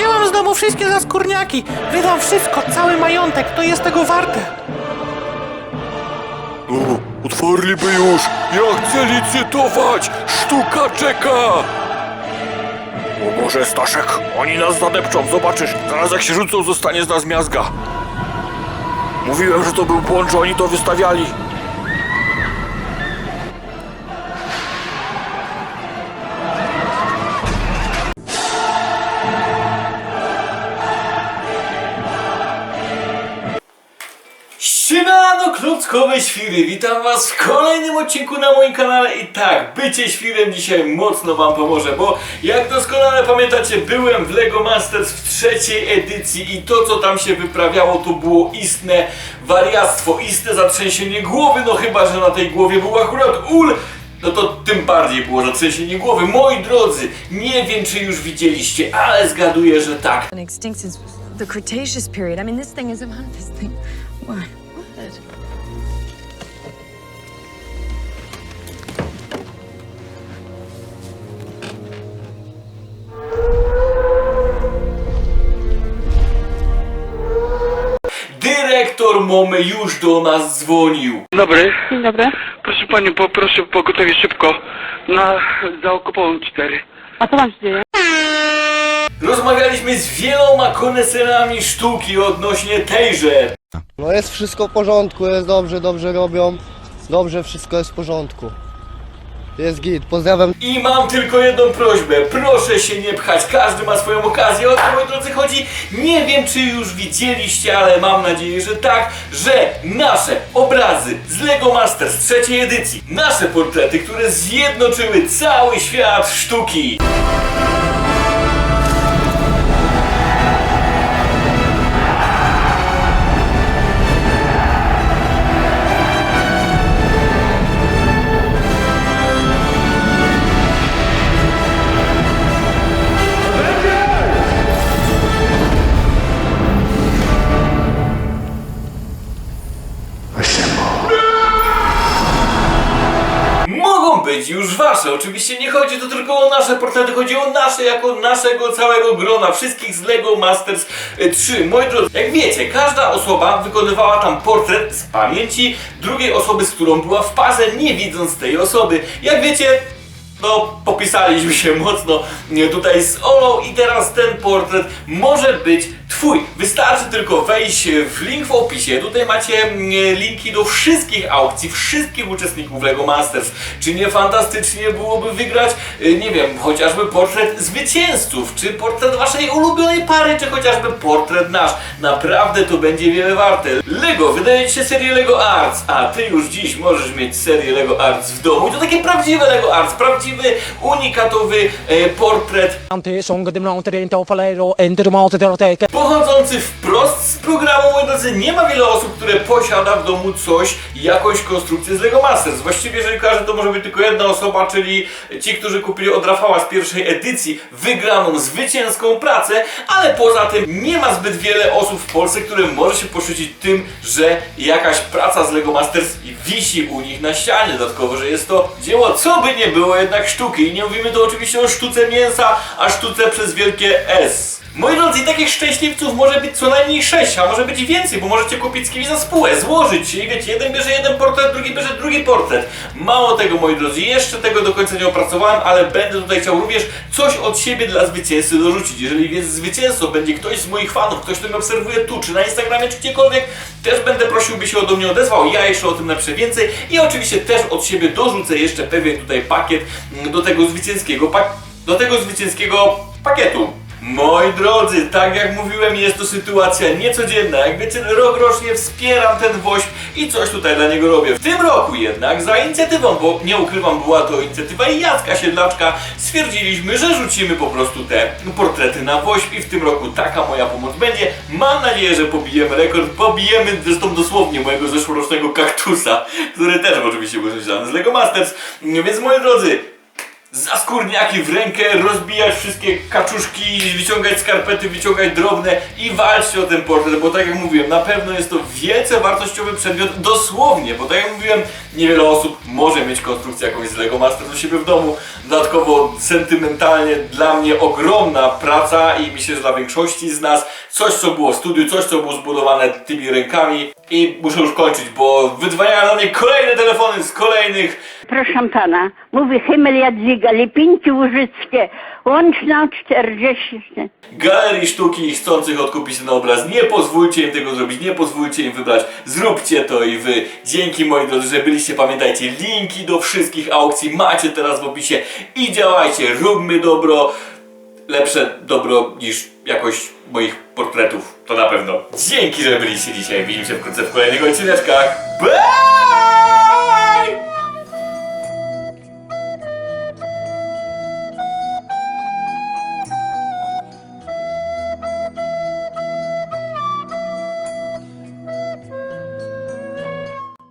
Wzięłam z domu wszystkie zaskórniaki. Wydam wszystko, cały majątek, to jest tego warte. O, otworliby już! Ja chcę licytować! Sztuka czeka! O Boże, Staszek, oni nas zadepczą, zobaczysz. Zaraz jak się rzucą, zostanie z nas miazga. Mówiłem, że to był błąd, że oni to wystawiali. Klockowe świry! Witam was w kolejnym odcinku na moim kanale i tak, bycie świrem dzisiaj mocno wam pomoże, bo jak doskonale pamiętacie, byłem w LEGO Masters w trzeciej edycji i to co tam się wyprawiało to było istne wariactwo, istne zatrzęsienie głowy, no chyba, że na tej głowie był akurat ul, no to tym bardziej było zatrzęsienie głowy. Moi drodzy, nie wiem czy już widzieliście, ale zgaduję, że tak. the Cretaceous period. I mean, this thing this thing. What? Dyrektor Momy już do nas dzwonił. Dobry. Dzień dobry. Proszę Panią, poproszę pogotowie szybko na zaokupową 4. A co tam się dzieje? Rozmawialiśmy z wieloma koneserami sztuki odnośnie tejże. No jest wszystko w porządku, jest dobrze, dobrze robią. Dobrze, wszystko jest w porządku. Jest git, pozdrawiam I mam tylko jedną prośbę, proszę się nie pchać, każdy ma swoją okazję, o to moi drodzy chodzi. Nie wiem czy już widzieliście, ale mam nadzieję, że tak, że nasze obrazy z LEGO Masters trzeciej edycji, nasze portrety, które zjednoczyły cały świat sztuki. Być już wasze. Oczywiście nie chodzi tu tylko o nasze portrety, chodzi o nasze jako naszego całego grona, wszystkich z LEGO Masters e, 3. Moi drodzy, jak wiecie, każda osoba wykonywała tam portret z pamięci drugiej osoby, z którą była w parze, nie widząc tej osoby. Jak wiecie, no, popisaliśmy się mocno e, tutaj z Olą i teraz ten portret może być Twój. Wystarczy tylko wejść w link w opisie. Tutaj macie mm, linki do wszystkich aukcji, wszystkich uczestników LEGO Masters. Czy nie fantastycznie byłoby wygrać, e, nie wiem, chociażby portret zwycięzców, czy portret waszej ulubionej pary, czy chociażby portret nasz. Naprawdę to będzie wiele warte. LEGO, wydaje się serię LEGO Arts, a ty już dziś możesz mieć serię LEGO Arts w domu. I to takie prawdziwe LEGO Arts, prawdziwy, unikatowy e, portret pochodzący wprost z programu, moi nie ma wiele osób, które posiada w domu coś, jakąś konstrukcję z LEGO Masters. Właściwie, jeżeli kojarzę, to może być tylko jedna osoba, czyli ci, którzy kupili od Rafała z pierwszej edycji wygraną zwycięską pracę, ale poza tym nie ma zbyt wiele osób w Polsce, które może się poszczycić tym, że jakaś praca z LEGO Masters wisi u nich na ścianie. Dodatkowo, że jest to dzieło, co by nie było jednak sztuki. I nie mówimy tu oczywiście o sztuce mięsa, a sztuce przez wielkie S. Moi drodzy, takich szczęśliwców może być co najmniej 6, a może być i więcej, bo możecie kupić z kimś za spółę, złożyć się i wiecie, jeden bierze jeden portret, drugi bierze drugi portret. Mało tego, moi drodzy, jeszcze tego do końca nie opracowałem, ale będę tutaj chciał również coś od siebie dla zwycięzcy dorzucić. Jeżeli więc zwycięzcą będzie ktoś z moich fanów, ktoś, kto mnie obserwuje tu, czy na Instagramie, czy gdziekolwiek, też będę prosił, by się do mnie odezwał, ja jeszcze o tym napiszę więcej i oczywiście też od siebie dorzucę jeszcze pewien tutaj pakiet do tego zwycięskiego, do tego zwycięskiego pakietu. Moi drodzy, tak jak mówiłem, jest to sytuacja niecodzienna. Jak wiecie, rok rocznie wspieram ten woźb i coś tutaj dla niego robię. W tym roku jednak za inicjatywą, bo nie ukrywam, była to inicjatywa Jacka Siedlaczka, stwierdziliśmy, że rzucimy po prostu te portrety na woźb i w tym roku taka moja pomoc będzie. Mam nadzieję, że pobijemy rekord, pobijemy zresztą dosłownie mojego zeszłorocznego kaktusa, który też oczywiście był związany z LEGO Masters. Więc moi drodzy, za skórniaki w rękę, rozbijać wszystkie kaczuszki, wyciągać skarpety, wyciągać drobne i walczcie o ten portret, bo tak jak mówiłem, na pewno jest to wielce wartościowy przedmiot, dosłownie, bo tak jak mówiłem, niewiele osób może mieć konstrukcję jakąś z Lego Master u siebie w domu, dodatkowo sentymentalnie dla mnie ogromna praca i myślę, że dla większości z nas coś, co było w studiu, coś, co było zbudowane tymi rękami i muszę już kończyć, bo wydzwaniają na mnie kolejne telefony z kolejnych Proszę pana, mówi Himmel Jadwiga, Lipinki Łużyckie, łączna 40. galerii sztuki chcących odkupić ten obraz. Nie pozwólcie im tego zrobić, nie pozwólcie im wybrać. Zróbcie to i wy. Dzięki moi drodzy, że byliście. Pamiętajcie, linki do wszystkich aukcji macie teraz w opisie i działajcie. Róbmy dobro. Lepsze dobro niż jakość moich portretów. To na pewno. Dzięki, że byliście dzisiaj. Widzimy się wkrótce w kolejnych odcineczkach. Bye!